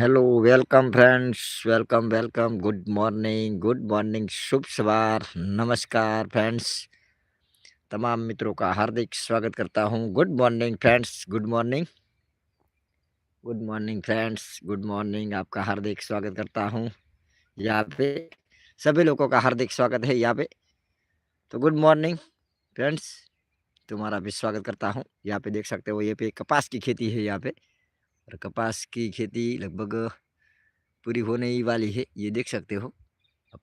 Hello welcome friends welcome welcome good morning good morning शुभ सवार, नमस्कार friends तमाम मित्रों का हार्दिक स्वागत करता हूँ। Good morning friends good morning good morning friends good morning आपका हार्दिक स्वागत करता हूँ। यहाँ पे सभी लोगों का हार्दिक स्वागत है यहाँ पे। तो गुड मॉर्निंग फ्रेंड्स तुम्हारा भी स्वागत करता हूँ। यहाँ पे देख सकते हो, ये पे कपास की खेती है यहाँ पे। और कपास की खेती लगभग पूरी होने ही वाली है, ये देख सकते हो। अब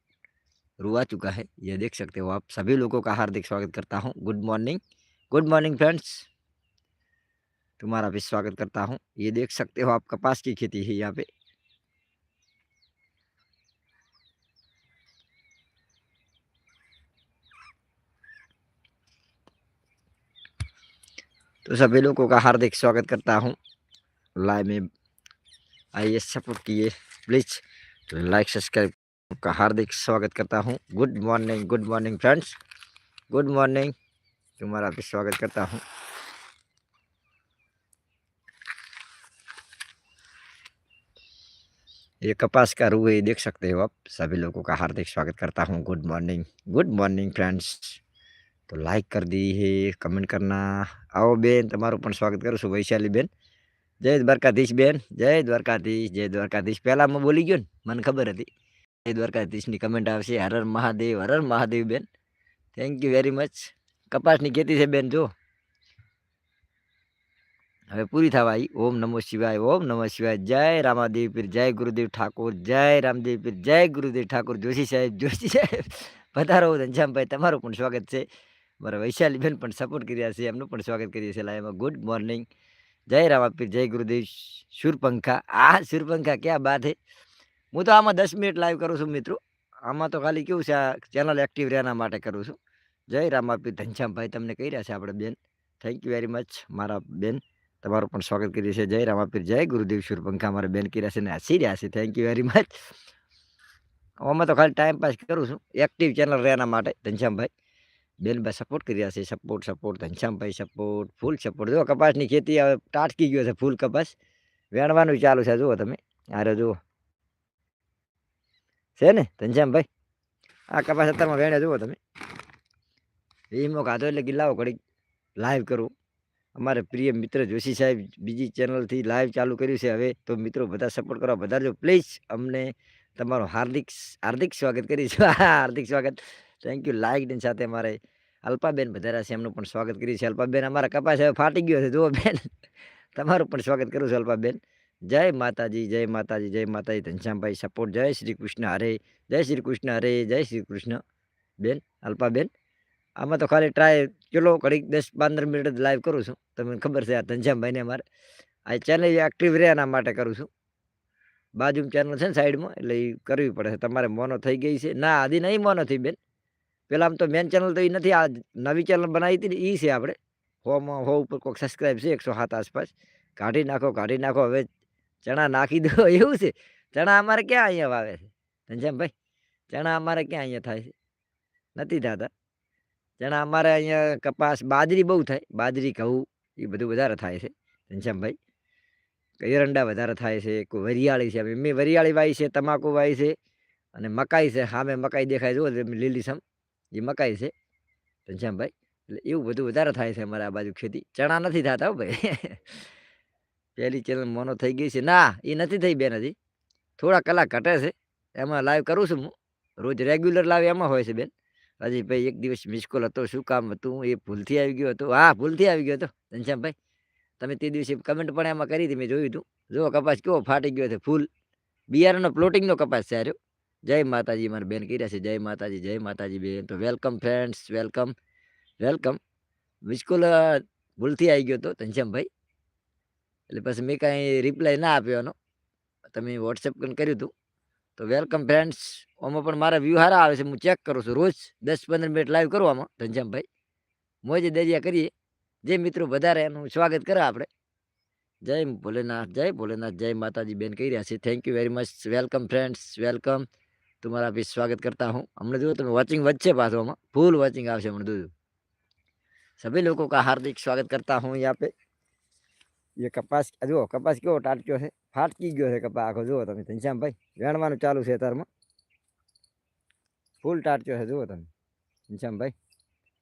रुआ चुका है, ये देख सकते हो आप। सभी लोगों का हार्दिक स्वागत करता हूँ। Good morning good morning friends. तुम्हारा भी स्वागत करता हूँ। ये देख सकते हो आप, कपास की खेती है यहाँ पे। तो सभी लोगों का हार्दिक स्वागत करता हूँ। लाइव में आइए सपोर्ट किए प्लीज़ लाइक सब्सक्राइब का हार्दिक स्वागत करता हूँ good morning good morning friends good morning तुम्हारा भी स्वागत करता हूँ ये कपास का रू है देख सकते हो आप सभी लोगों का हार्दिक स्वागत करता हूँ good morning good morning friends તો લાઈક કરી દી હે કમેન્ટ કરના આવો બેન તમારું પણ સ્વાગત કરું છું વૈશાલી બેન જય દ્વારકાધીશ બેન, જય દ્વારકાધીશ જય દ્વારકાધીશ. પહેલાં હું બોલી ગયો ને, મને ખબર હતી. જય દ્વારકાધીશની કમેન્ટ આવશે, હરર મહાદેવ હરર મહાદેવ બેન. થેન્ક યુ વેરી મચ કપાસની ખેતી છે બેન, જો. હવે પૂરી થવા આવી ઓમ નમો શિવાય, ઓમ નમો શિવાય. જય રામાદેવ પીર, જય ગુરુદેવ ઠાકોર, જય રામદેવ પીર, જય ગુરુદેવ ઠાકોર. જોશી સાહેબ જોશી સાહેબ. પધારો ઘનશ્યામભાઈ તમારું પણ સ્વાગત છે. મારા વૈશાલીબેન પણ સપોર્ટ કર્યા છે, એમનું પણ સ્વાગત કરીએ છીએ લાઈવમાં ગુડ મોર્નિંગ જય રામાપીર જય ગુરુદેવ શૂરપંખા. આ શૂરપંખા ક્યાં બાત હે? હું તો આમાં દસ મિનિટ લાઈવ કરું છું મિત્રો. આમાં તો ખાલી કેવું છે, આ ચેનલ એક્ટિવ રહેના માટે કરું છું. જય રામાપીર ઘનશ્યામભાઈ તમને કહી રહ્યા છે આપણે બેન. થેન્ક યુ વેરી મચ મારા બેન. તમારું પણ સ્વાગત કરીએ છીએ. જય રામાપીર જય ગુરુદેવ, શુરપંખા. મારા બેન કર્યા છે ને, હસી રહ્યા છે. થેન્ક યુ વેરી મચ આમાં તો ખાલી ટાઈમ પાસ કરું છું. એક્ટિવ ચેનલ રહેના માટે ઘનશ્યામભાઈ બેનભાઈ સપોર્ટ કરી રહ્યા છે support support Ghanshyambhai support full support જો કપાસની ખેતી હવે ટાટકી ગયો છે, ફૂલ કપાસ. વેણવાનું ચાલુ છે, જુઓ તમે. આરે જુઓ. છે ને, ઘનશ્યામભાઈ? આ કપાસ અત્યારમાં વેણે, જુઓ તમે. વીમો ખાધો એટલે ગિલ્લાઓ ઘડી લાઈવ કરું. અમારે પ્રિય મિત્ર જોશી સાહેબ બીજી ચેનલથી લાઈવ ચાલુ કર્યું છે હવે. તો મિત્રો બધા સપોર્ટ કરવા, બધા જો પ્લીઝ અમને તમારું હાર્દિક હાર્દિક સ્વાગત કરીશું હાર્દિક સ્વાગત. થેન્ક યુ લાઈક સાથે અમારે અલ્પાબેન વધારા છે, એમનું પણ સ્વાગત કર્યું છે અલ્પાબેન, અમારા કપાસ હવે ફાટી ગયો છે. જુઓ બેન, તમારું પણ સ્વાગત કરું છું અલ્પાબેન. જય માતાજી જય માતાજી જય માતાજી. ઘનશ્યામભાઈ સપોર્ટ જય શ્રી કૃષ્ણ, હરે. જય શ્રી કૃષ્ણ, હરે. જય શ્રી કૃષ્ણ. બેન, અલ્પાબેન, આમાં તો ખાલી ટ્રાય ચલો, ઘડીક દસ પંદર મિનિટ જ લાઈવ કરું છું. તમને ખબર છે આ ઘનશ્યામભાઈને અમારે. આ ચેનલ એક્ટિવ રહે એના માટે કરું છું. બાજુમાં ચેનલ છે ને સાઈડમાં, એટલે એ કરવી પડે. તમારે મોનો થઈ ગઈ છે. ના, આદિ નહીં મોનો થઈ બેન. પેલા આમ તો મેન ચેનલ તો એ નથી, આ નવી ચેનલ બનાવી હતી ને એ છે આપણે હોમાં હો ઉપર કોઈક સબસ્ક્રાઈબ છે એકસો સાત આસપાસ. કાઢી નાખો કાઢી નાખો. હવે ચણા નાખી દો, એવું છે. ચણા અમારે ક્યાં અહીંયા વાવે છે? ઘનશ્યામભાઈ ચણા અમારે ક્યાં અહીંયા થાય છે? નથી થતા. ચણા અમારે અહીંયા કપાસ, બાજરી બહુ થાય. બાજરી, ઘઉં એ બધું વધારે થાય છે. ઘનશ્યામભાઈ એરંડા વધારે થાય છે. કોઈ વરિયાળી છે. મેં વરિયાળી વાવી છે, તમાકુ વાવી છે. અને મકાઈ છે. સામે મકાઈ દેખાય. જુઓ લીલીસમ એ મકાઈ છે. ઘનશ્યામભાઈ એટલે એવું બધું વધારે થાય છે અમારે આ બાજુ ખેતી. ચણા નથી થતા ભાઈ. પહેલી ચેનલ મોનો થઈ ગઈ છે. ના એ નથી થઈ બેન હજી. થોડા કલાક ઘટે છે. એમાં લાઈવ કરું છું હું. રોજ રેગ્યુલર લાઈવ એમાં હોય છે બેન. હજી ભાઈ એક દિવસ મિસકોલ હતો, શું કામ હતું, એ ભૂલથી આવી ગયો હતો. હા, ભૂલથી આવી ગયો હતો ઘનશ્યામભાઈ તમે તે દિવસે કમેન્ટ પણ એમાં કરી હતી, મેં જોયું હતું. જો કપાસ કેવો ફાટી ગયો છે, ફૂલ. બિયારણનો પ્લોટિંગનો કપાસ છે આર્યો જય માતાજી, મારા બેન કર્યા છે. જય માતાજી જય માતાજી બેન. તો welcome friends, welcome welcome. Miss call ભૂલથી આવી ગયો હતો ઘનશ્યામભાઈ. એટલે પછી મેં કાંઈ રિપ્લાય ના આપ્યો એનો. તમે વોટ્સએપ કર્યું હતું. તો વેલકમ ફ્રેન્ડ્સ, આમાં પણ મારા વ્યૂ સારા આવે છે. હું ચેક કરું છું. રોજ દસ પંદર મિનિટ લાઈવ કરું આમાં, ઘનશ્યામભાઈ. મોજે દરિયા કરીએ. જે મિત્રો વધારે એનું સ્વાગત કરે આપણે. જય ભોલેનાથ જય ભોલેનાથ, જય માતાજી બેન કહી રહ્યા છે. Thank you very much welcome friends welcome તમારા બી સ્વાગત કરતા હું. હમણાં જો તમે વોચિંગ વધશે પાછોમાં ફૂલ વોચિંગ આવશે હમણાં જોજો. સભી લોકો કા હાર્દિક સ્વાગત કરતા હું યહાં એ કપાસ જુઓ, કપાસ કેવો ટાટક્યો છે. ફાટકી ગયો છે કપાસ આખો જુઓ તમે ઘનશ્યામભાઈ વેણવાનું ચાલુ છે અત્યારમાં. ફૂલ ટાટક્યો છે, જુઓ તમે ઘનશ્યામભાઈ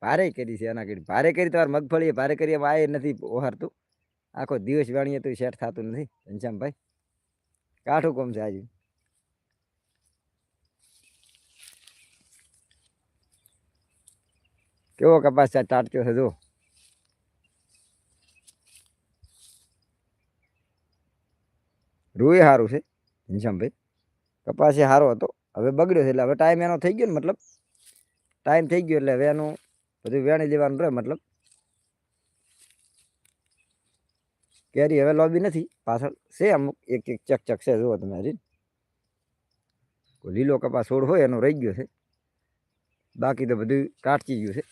ભારે કરી છે, એના કરી ભારે કરી તમારે મગફળી ભારે કરી, એમાં આ નથી ઓહારતું. આખો દિવસ વાણીએ તો સેટ થતું નથી ઘનશ્યામભાઈ કાઠું કોમ છે આજે? કેવો કપાસ છે, ટાટક્યો છે, જુઓ. રૂએ સારું છે ઘનશ્યામભાઈ કપાસ એ સારો હતો, હવે બગડ્યો છે, એટલે હવે ટાઈમ એનો થઈ ગયો ને, મતલબ. ટાઈમ થઈ ગયો એટલે હવે એનું બધું વેણી લેવાનું રહે, મતલબ. કેરી હવે લોબી નથી, પાછળ છે અમુક, એક એક ચક ચક છે, જુઓ તમે હજી. લીલો કપાસ છોડ હોય, એનો રહી ગયો છે. બાકી તો બધું કાટચી ગયું છે.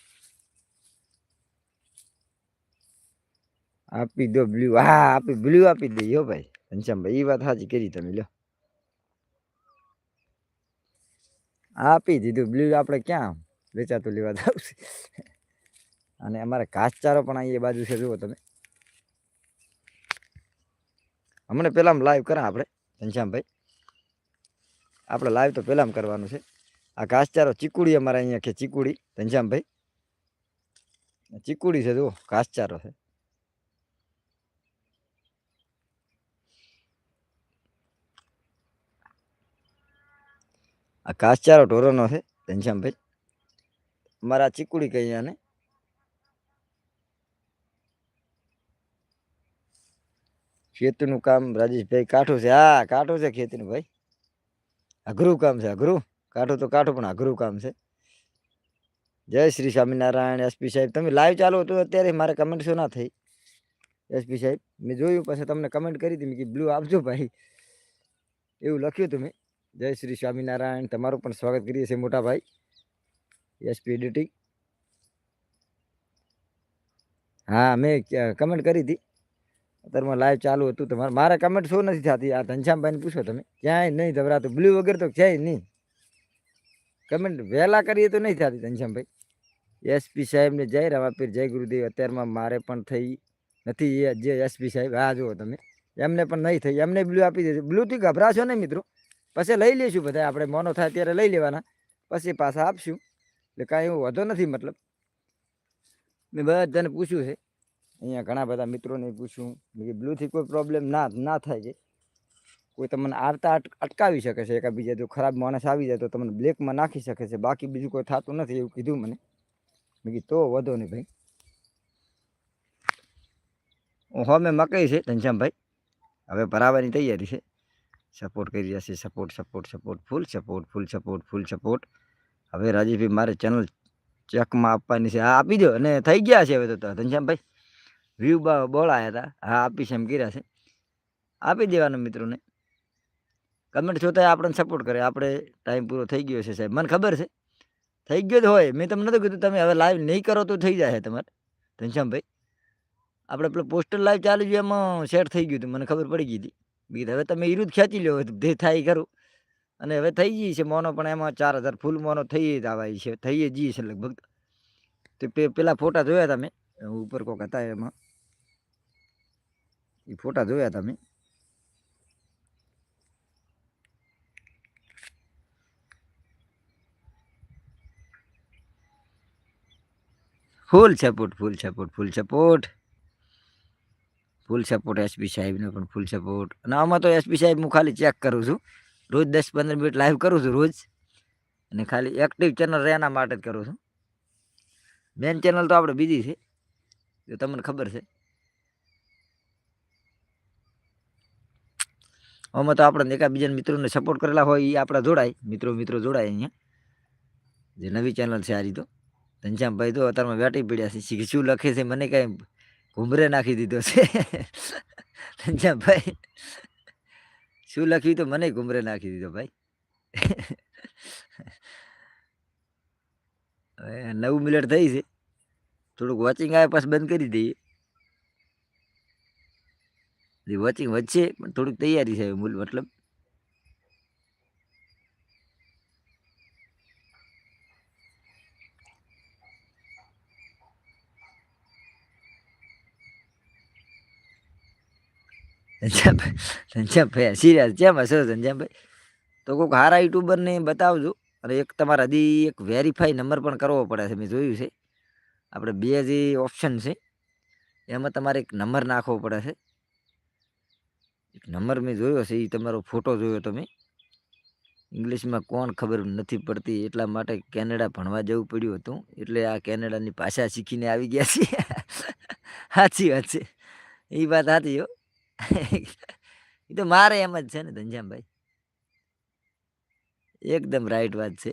આપી દો બ્લુ. હા, આપી, બ્લુ આપી દઈએ હો ભાઈ, ઘનશ્યામભાઈ એ વાત સાચી કરી તમે લો આપી દીધું, બ્લુ આપણે ક્યાં વેચાતું લેવા આવશે અને અમારે ઘાસચારો પણ અહીં એ બાજુ છે, જુઓ તમે. હમણાં પહેલાં લાઈવ કરા આપણે, ઘનશ્યામભાઈ. આપણે લાઈવ તો પહેલાં કરવાનું છે. આ ઘાસચારો ચીકુડી અમારે અહીંયા કે ચીકુડી, ઘનશ્યામભાઈ? ચીકુડી છે, જુઓ, ઘાસચારો છે. આ કાસચારો ઢોરોનો છે, ઘનશ્યામભાઈ. મારા ચીકુડી કહી આને ખેતીનું કામ રાજેશભાઈ કાઠું છે. હા, કાઠું છે ખેતીનું ભાઈ. અઘરું કામ છે, અઘરું. કાઠું તો કાઠું, પણ અઘરું કામ છે. જય શ્રી સ્વામિનારાયણ એસપી સાહેબ. તમે લાઈવ ચાલુ હતું અત્યારે, મારે કમેન્ટ શું ના થઈ? એસપી સાહેબ, મેં જોયું, પછી તમને કમેન્ટ કરી હતી, મેં કીધું બ્લુ આપજો ભાઈ. એવું લખ્યું તમે જય શ્રી સ્વામિનારાયણ. તમારું પણ સ્વાગત કરીએ છીએ મોટાભાઈ એસપી એડિટિંગ હા મેં કમેન્ટ કરી હતી. અત્યારમાં લાઈવ ચાલુ હતું તમારે મારે કમેન્ટ શું નથી થતી? આ ઘનશ્યામભાઈને પૂછો તમે. ક્યાંય નહીં ધબરાતું બ્લુ વગર તો ક્યાંય નહીં. કમેન્ટ વહેલા કરીએ તો નહીં થતી ઘનશ્યામભાઈ એસપી સાહેબને જય રવાપીર જય ગુરુદેવ. અત્યારમાં મારે પણ થઈ નથી. એ જે એસપી સાહેબ, આ જુઓ તમે. એમને પણ નહીં થઈ. એમને બ્લુ આપી દીધું. બ્લુથી ગભરાશો નહીં મિત્રો. પછી લઈ લઈશું બધા આપણે મોનો થાય ત્યારે લઈ લેવાના. પછી પાછા આપશું. એટલે કાંઈ એવું વધો નથી મતલબ. મેં બધાને પૂછ્યું છે. અહીંયા ઘણા બધા મિત્રોને પૂછ્યું મેં બ્લૂથી કોઈ પ્રોબ્લેમ ના ના થાય છે. કોઈ તમને આવતા અટકાવી શકે છે. એકાબીજા જો ખરાબ માણસ આવી જાય તો તમને બ્લેકમાં નાખી શકે છે. બાકી બીજું કોઈ થતું નથી એવું કીધું મને. મેં તો વધો નહીં ભાઈ. હવે મકઈ છે, ઘનશ્યામભાઈ. હવે ભરાવાની તૈયારી છે. સપોર્ટ કરી રહ્યા છે support support support full support full support full support હવે રાજેશભાઈ, મારે ચેનલ ચેકમાં આપવાની છે. હા, આપી દો. અને થઈ ગયા છે હવે તો ઘનશ્યામભાઈ વ્યૂ બોલાયા હતા. હા આપીશ એમ કર્યા છે. આપી દેવાના મિત્રોને. કમેન્ટ જોતા આપણને સપોર્ટ કરે. આપણે ટાઈમ પૂરો થઈ ગયો છે સાહેબ. મને ખબર છે. થઈ ગયો જ હોય. મેં તમને નતું કીધું, તમે હવે લાઈવ નહીં કરો તો થઈ જાય તમારે. ઘનશ્યામભાઈ, આપણે પેલું પોસ્ટર લાઈવ ચાલુ છે એમાં સેટ થઈ ગયું હતું. મને ખબર પડી ગઈ હતી. બીજું હવે તમે ઈરું જ ખેંચી લો જે થાય કરું અને હવે થઈ ગઈ છે મોનો, પણ એમાં ચાર હજાર ફૂલ મોનો થઈ જ આવાય છે, થઈ જ છે લગભગ. તે પેલા ફોટા જોયા તમે? ઉપર કોક હતા એમાં. એ ફોટા જોયા તમે? Full support full support full support. Full support SP સાહેબનો પણ ફૂલ સપોર્ટ અને આમાં તો એસપી સાહેબ હું ખાલી ચેક કરું છું. રોજ દસ પંદર મિનિટ લાઈવ કરું છું રોજ. અને ખાલી એક્ટિવ ચેનલ રહેના માટે જ કરું છું. મેન ચેનલ તો આપણે બીજી છે. જો તમને ખબર છે. આમાં તો આપણે એકાબીજાના મિત્રોને સપોર્ટ કરેલા હોય એ આપણા જોડાય. મિત્રો મિત્રો જોડાય અહીંયા. જે નવી ચેનલ છે આ રીતો ઘનશ્યામભાઈ તો અત્યારમાં વેટી પડ્યા છે. શું લખે છે, મને કાંઈ ઘૂમરે નાખી દીધો છે. ભાઈ. શું લખ્યું તો મને ઘૂમરે નાખી દીધો ભાઈ. નવ મિનિટ થઈ છે. થોડુંક વોચિંગ આવે પાછું બંધ કરી દઈએ. વોચિંગ વધશે, પણ થોડીક તૈયારી છે મૂલ મતલબ. ધનશ્યામભાઈ ધનશ્યામભાઈ સિરિયસ જેમ હશો ધનશ્યામભાઈ તો કોઈક હારા યુટ્યુબરને બતાવજો. અને એક તમારા હજી એક વેરીફાઈ નંબર પણ કરવો પડે છે, મેં જોયું છે. આપણે બે જે ઓપ્શન છે, એમાં તમારે એક નંબર નાખવો પડે છે. એક નંબર મેં જોયો છે એ તમારો ફોટો જોયો તો મેં ઇંગ્લિશમાં કોણ ખબર નથી પડતી, એટલા માટે કેનેડા ભણવા જવું પડ્યું હતું. એટલે આ કેનેડાની ભાષા શીખીને આવી ગયા છીએ. સાચી વાત છે. એ વાત સાચી હો. એ તો મારે એમ જ છે ને ધનશ્યામભાઈ. એકદમ રાઈટ વાત છે.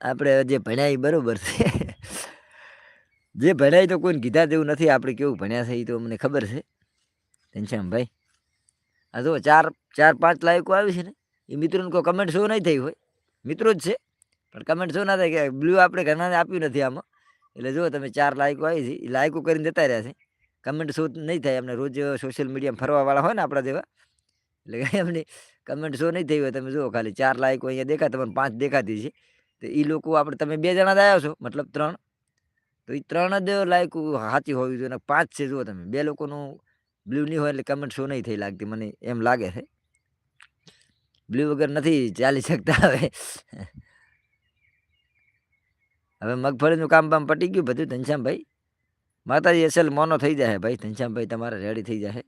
આપણે જે ભણ્યા એ બરોબર છે. જે ભણ્યા તો કોઈને કીધા જેવું નથી, આપણે કેવું ભણ્યા છે એ તો અમને ખબર છે. ઘનશ્યામભાઈ આ જો ચાર ચાર, પાંચ લાયકો આવી છે ને, એ મિત્રોને કોઈ કમેન્ટ શો નહીં થઈ હોય. મિત્રો જ છે. પણ કમેન્ટ શો ના થાય કે બ્લુ આપણે ઘણાને આપ્યું નથી આમાં. એટલે જુઓ તમે ચાર લાયકો આવી છે એ લાયકો કરીને જતા રહ્યા છે. કમેન્ટ શો નહીં થાય? એમને રોજ સોશિયલ મીડિયામાં ફરવાવાળા હોય ને આપણા જેવા. એટલે એમની કમેન્ટ શો નહીં થઈ હોય? તમે જુઓ, ખાલી ચાર લાયકો અહીંયા દેખાય તમને પાંચ દેખાતી છે. તો એ લોકો આપણે, તમે બે જણા જ આવ્યા છો, મતલબ ત્રણ. તો એ ત્રણ જ લાયક સાચી હોવી જોઈએ. પાંચ છે, જુઓ તમે, બે લોકોનું બ્લુ નહીં હોય એટલે કમેન્ટ શો નહીં થઈ લાગતી, મને એમ લાગે છે. બ્લુ વગર નથી ચાલી શકતા હવે. હવે મગફળીનું કામ બામ પટી ગયું બધું, ઘનશ્યામભાઈ. માતાજી અસલ મોનો થઈ જાય ભાઈ, ઘનશ્યામભાઈ તમારે રેડી થઈ જાય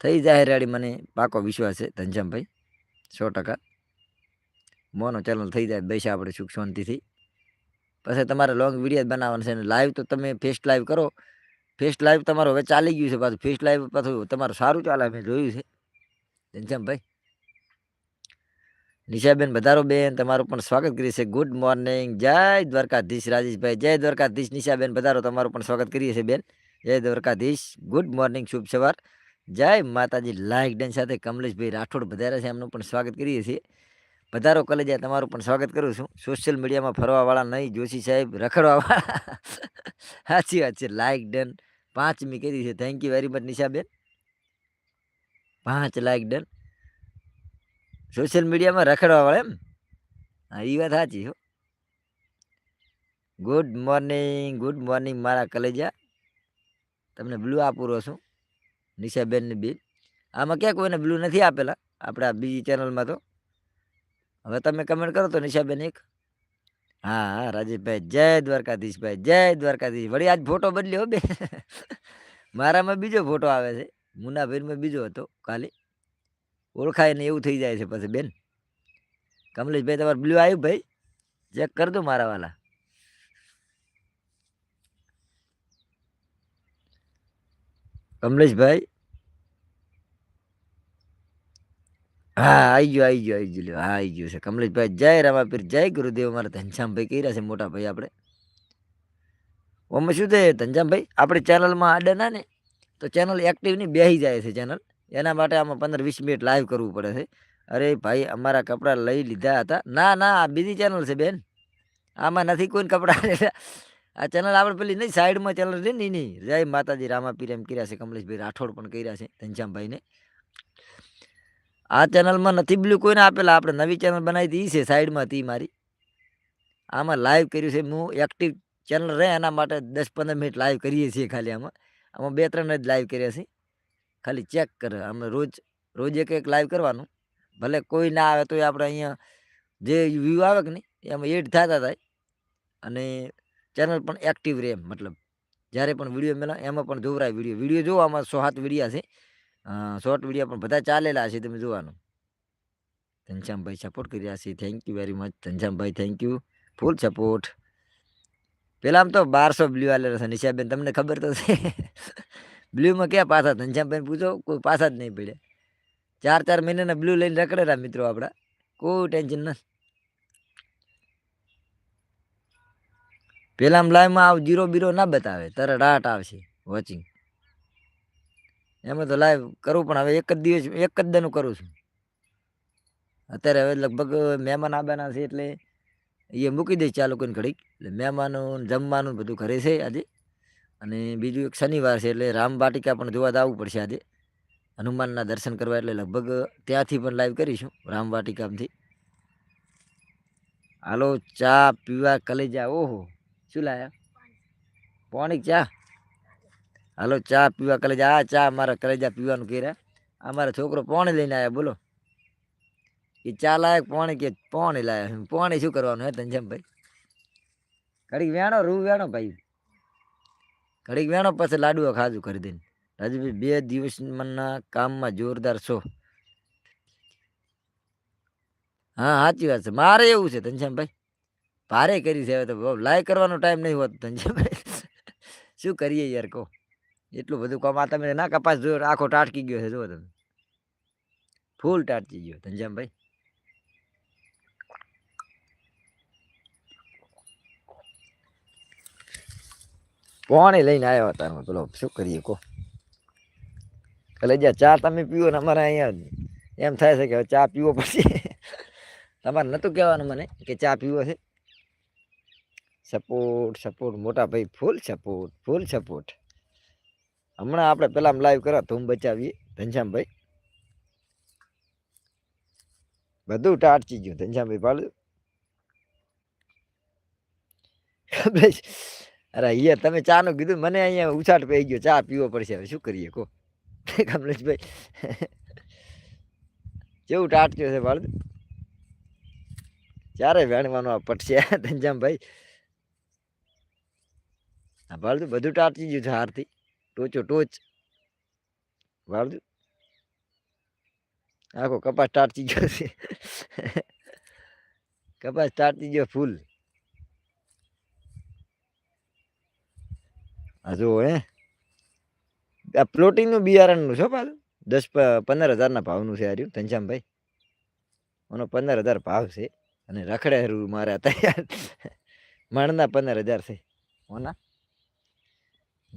થઈ જાય રેડી મને પાકો વિશ્વાસ છે ઘનશ્યામભાઈ, સો ટકા. મોનો ચેનલ થઈ જાય, બેસા આપણે સુખ શાંતિથી. પછી તમારે લોંગ વીડિયો બનાવવાનું છે, અને લાઈવ તો તમે ફેસ્ટ લાઈવ કરો. ફેસ્ટ લાઈવ તમારો હવે ચાલી ગયું છે, પાછું ફેસ્ટ લાઈવ પાછું તમારું સારું ચાલે મેં જોયું છે. ઘનશ્યામભાઈ નિશાબેન વધારો બેન તમારું પણ સ્વાગત કરીએ છીએ. ગુડ મોર્નિંગ જય દ્વારકાધીશ રાજેશભાઈ. જય દ્વારકાધીશ નિશાબેન. વધારો તમારું પણ સ્વાગત કરીએ છીએ બેન. જય દ્વારકાધીશ. ગુડ મોર્નિંગ શુભ સવાર. જય માતાજી. લાઈક ડન સાથે કમલેશભાઈ રાઠોડ વધારે છે. એમનું પણ સ્વાગત કરીએ છીએ. વધારો કલેજા તમારું પણ સ્વાગત કરું છું. સોશિયલ મીડિયામાં ફરવાવાળા નહીં. જોશી સાહેબ રખડવાવાળા. સાચી વાત છે. Like done. પાંચ મી કરી છે. Thank you very much Nishaben. પાંચ લાઈક ડન. સોશિયલ મીડિયામાં રખડવાવાળા એમ? હા એ વાત સાચી હો. ગુડ મોર્નિંગ ગુડ મોર્નિંગ મારા કલેજા. તમને બ્લુ આપું રહ્યો છું, નિશાબેનની બિલ. આમાં ક્યાં કોઈને બ્લુ નથી આપેલા, આપણા બીજી ચેનલમાં તો. હવે તમે કમેન્ટ કરો તો નિશાબેન એક. હા હા, રાજેશભાઈ, જય દ્વારકાધીશભાઈ જય દ્વારકાધીશ. વળી આજ ફોટો બદલ્યો બે મારામાં બીજો ફોટો આવે છે મુનાભાઈમાં બીજો હતો કાલે. ઓળખાય ને એવું થઈ જાય છે પછી બેન. કમલેશભાઈ, તમારે બ્લુ આવ્યું ભાઈ? ચેક કર દો મારા વાલા. કમલેશભાઈ? હા આવી ગયો આવી ગયો આવી ગયો. હા આવી ગયું છે. કમલેશભાઈ, જય રામાપીર, જય ગુરુદેવ મારા ધનશ્યામભાઈ કહી રહ્યા છે મોટા ભાઈ આપણે? ઓમાં, શું છે ધનશ્યામભાઈ, આપણે ચેનલમાં આડે ના ને? તો ચેનલ એક્ટિવ નહીં બેસી જાય છે ચેનલ એના માટે આમાં પંદર વીસ મિનિટ લાઈવ કરવું પડે છે. અરે ભાઈ, અમારા કપડાં લઈ લીધા હતા. ના ના, આ બીજી ચેનલ છે બેન. આમાં નથી કોઈને કપડાં લીધા. આ ચેનલ આપણે પેલી નહીં સાઈડમાં ચેનલ છે નહીં નહીં. જય માતાજી રામાપીર એમ કર્યા છે, કમલેશભાઈ રાઠોડ પણ કર્યા છે, ઘનશ્યામભાઈને. આ ચેનલમાં નથી બ્લુ કોઈને આપેલા. આપણે નવી ચેનલ બનાવી ઈ છે સાઈડમાં હતી મારી. આમાં લાઈવ કર્યું છે. હું એક્ટિવ ચેનલ રહે, એના માટે દસ પંદર મિનિટ લાઈવ કરીએ છીએ ખાલી આમાં. આમાં બે ત્રણ જ લાઈવ કર્યા છે. ખાલી ચેક કરે. અમે રોજ રોજ એક એક લાઈવ કરવાનું. ભલે કોઈ ના આવે તોય આપણે અહીંયા જે વ્યૂ આવે કે નહીં, એમાં એડ થતા થાય. અને ચેનલ પણ એક્ટિવ રહે મતલબ જ્યારે પણ વીડિયો મેળા એમાં પણ જોવરાય વીડિયો વીડિયો જોવો આમાં સો સાત વિડીયા છે. શોર્ટ વીડિયો પણ બધા ચાલેલા છે તમે જોવાનું. ઘનશ્યામભાઈ સપોર્ટ કરી રહ્યા છે. Thank you very much Ghanshyambhai thank you full support પહેલાં આમ તો બારસો બ્લુ આલેલા છે. નિશાબેન, તમને ખબર તો છે. બ્લુમાં ક્યાં પાછા ઘનશ્યામભાઈ પૂછો, કોઈ પાછા જ નહીં પડે. ચાર ચાર મહિનાના બ્લુ લઈને રખડેલા મિત્રો આપણા કોઈ ટેન્શન નથી. પેલા લાઈવમાં આવ જીરો બીરો ના બતાવે. તરત રાટ આવશે વોચિંગ એમાં તો લાઈવ કરવું પણ હવે એક જ દિવસ, એક જ દાનું કરું છું. અત્યારે હવે લગભગ મહેમાન આવવાના છે એટલે એ મૂકી દઈશ ચાલુ કરીને ઘડીક. એટલે મહેમાનું જમવાનું બધું ઘરે છે આજે. અને બીજું એક શનિવાર છે એટલે રામ વાટિકા પણ જોવા આવવું પડશે આજે. હનુમાનના દર્શન કરવા એટલે લગભગ ત્યાંથી પણ લાઈવ કરીશું રામ વાટિકામાંથી. હાલો, ચા પીવા કલેજા, ઓહો, શું લાયા? પોણીક ચા? હાલો, ચા પીવા કલેજા, આ ચા મારા કલેજા પીવાનું કર્યા. આ મારા છોકરો પોણી લઈને આવ્યા બોલો. એ ચા લાયક પોણી કે પોણી લાયા? પોણી શું કરવાનું હે ધનશ્યામભાઈ? ઘડીક વેણો, રૂ વેણો ભાઈ. ઘડીક વેણો પાસે લાડુઓ ખાજુ કરી દઈને. રાજુભાઈ, બે દિવસના કામમાં જોરદાર છો. હા, સાચી વાત છે. મારે એવું છે ધનશ્યામભાઈ. ભારે કરી છે હવે તો. લાય કરવાનો ટાઈમ નહીં હોત ધનશ્યામભાઈ. શું કરીએ યાર કહો. એટલું બધું કામ આ તમે ના કપાસ જોયો, આખો ટાટકી ગયો છે, જુઓ તમે. ફૂલ ટાટકી ગયો ધનશ્યામભાઈ. પોણે લઈને આવ્યા હતા પેલો શું કરીએ કહો. કલેજા ચા તમે પીવો ને અમારે અહીંયા એમ થાય છે કે હવે ચા પીવો પછી. તમારે નહોતું કહેવાનું મને કે ચા પીવો છે. સપોર્ટ સપોર્ટ, મોટા ભાઈ, ફૂલ સપોર્ટ ફૂલ સપોર્ટ. હમણાં આપણે પેલા લાઈવ કરો ધૂમ બચાવીએ, ધનશ્યામભાઈ. બધું ટાટચી ગયું ધનશ્યામભાઈ પાડ્યું અરે અહીંયા તમે ચા નું કીધું, મને અહીંયા ઉછાટ પડી ગયો, ચા પીવો પડશે હવે, શું કરીએ, કહો? કમલેશભાઈ. કેવું ટાટક્યો છે બાળ ચારે વેણવાનું આ પટશે ધનજામભાઈ હા બાળતું બધું ટાટકી ગયું છે હારથી. ટોચો ટોચ. બાળતું આખો કપાસ ટાટકી ગયો છે. કપાસ ટાટકી ગયો ફૂલ. આ જો હે. આ પ્લોટિંગનું બિયારણનું છો પાછું. દસ પંદર હજારના ભાવનું છે હાર્યું ઘનશ્યામભાઈ. એનો પંદર હજાર ભાવ છે અને રખડે રૂ મારે તૈયાર. મણના પંદર હજાર છે. ઓના.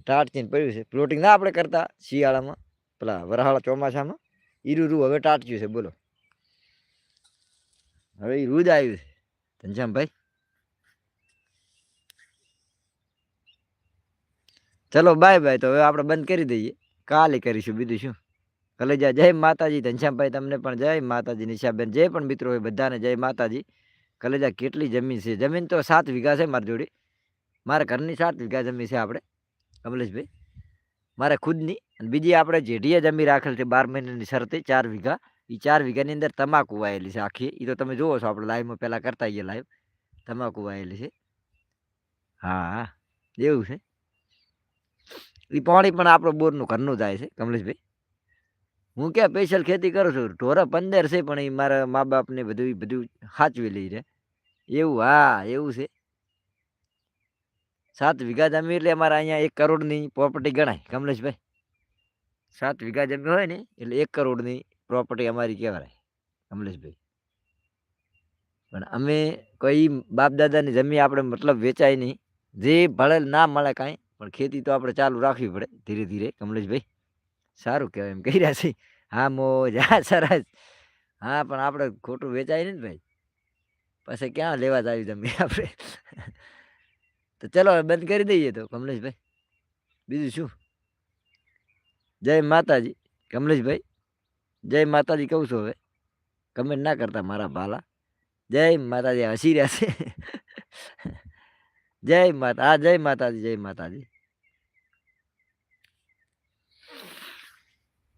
ટાટચીને પડ્યું છે. પ્લોટિંગ ના આપણે કરતા શિયાળામાં. પેલા વરહાળા ચોમાસામાં. ઈરું રૂ હવે ટાટચ્યું છે, બોલો. હવે એ રૂજ આવ્યું છે. ઘનશ્યામભાઈ ચલો બાય બાય તો હવે આપણે બંધ કરી દઈએ. કાલે કરીશું બીજું શું? કલેજા જય માતાજી, ઘનશ્યામભાઈ તમને પણ જય માતાજી, નિશાબેન જે પણ મિત્રો હોય બધાને જય માતાજી. કલેજા કેટલી જમીન છે. જમીન તો સાત વીઘા છે મારી જોડે. મારા ઘરની સાત વીઘા જમીન છે આપણે, કમલેશભાઈ. મારે ખુદની અને બીજી આપણે જેઢીએ જમી રાખેલ છે બાર મહિનાની શરતે ચાર વીઘા. એ ચાર વીઘાની અંદર તમાકુ વાયેલી છે આખી. એ તો તમે જુઓ છો આપણે લાઈવમાં પહેલાં કરતા આવીએ લાઈવ તમાકુ વાયેલી છે. હા હા. એવું છે. એ પાણી પણ આપણો બોરનું ઘરનું જાય છે, કમલેશભાઈ. હું ક્યાં સ્પેશિયલ ખેતી કરું છું? ઢોરા પંદર છે, પણ એ મારા મા બાપને બધું બધું સાચવી લઈ રહે એવું, હા, એવું છે. સાત વીઘા જમીન એટલે અમારે અહીંયા એક કરોડની પ્રોપર્ટી ગણાય, કમલેશભાઈ. સાત વીઘા જમીન હોય ને, એટલે એક કરોડની પ્રોપર્ટી અમારી કહેવાય, કમલેશભાઈ. પણ અમે કોઈ બાપ દાદાની જમીન આપણે મતલબ વેચાય નહીં. જે ભળેલ ના મળે કાંઈ પણ ખેતી તો આપણે ચાલુ રાખવી પડે ધીરે ધીરે, કમલેશભાઈ. સારું કહેવાય એમ કહી રહ્યા છે. હા, મોજ. હા, સરસ. હા, પણ આપણે ખોટું વેચાય ને ભાઈ. પછી ક્યાં લેવા જ આવી તમે આપણે? તો ચલો બંધ કરી દઈએ તો, કમલેશભાઈ. બીજું શું? જય માતાજી. કમલેશભાઈ, જય માતાજી કહું છું હવે. કમેન્ટ ના કરતા મારા ભાલા. જય માતાજી હસી રહ્યા છે. જય માતા હા જય માતાજી જય માતાજી.